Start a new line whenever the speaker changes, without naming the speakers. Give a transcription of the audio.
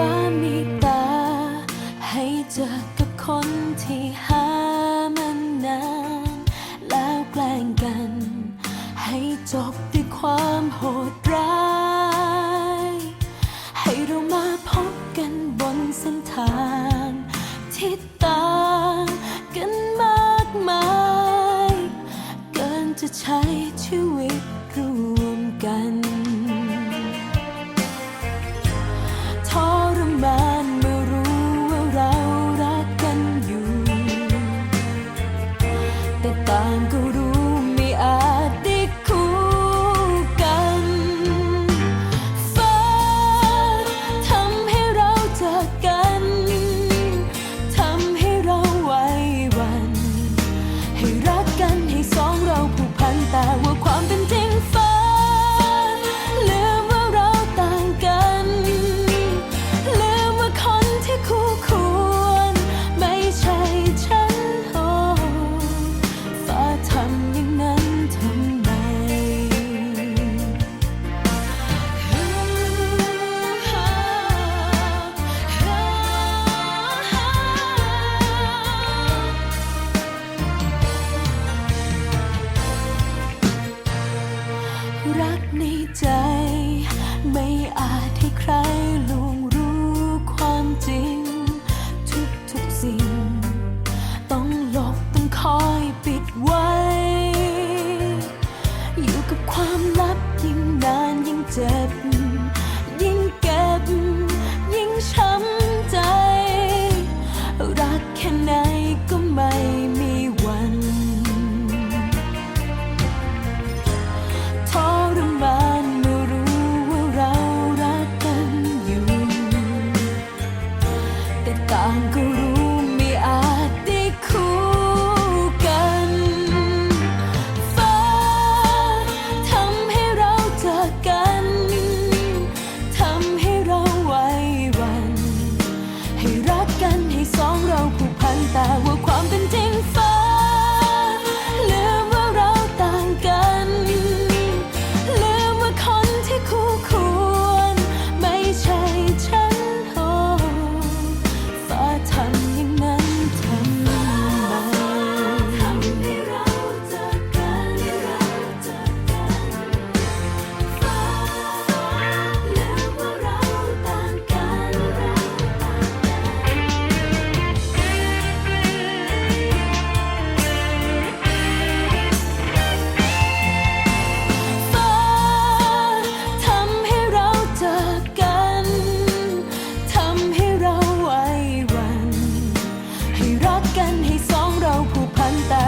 ฟ้ามีตา ให้เจอกับคนที่หามันนาน แล้วแกล้งกัน ให้จบด้วยความโหดร้าย ให้เรามาพบกันบนเส้นทางที่ต่างกันมากมาย เกินจะใช้ชีวิตรวมกัน รักในใจ ไม่อาจให้ใครรู้ ต่างก็รู้ไม่อาจได้คู่กัน ฟ้าทำให้เราเจอกัน ทำให้เราไว้วัน ให้รักกันให้สองเราผูกพันแต่ว่าความเป็นักกันให้สองเราผูกพันแต่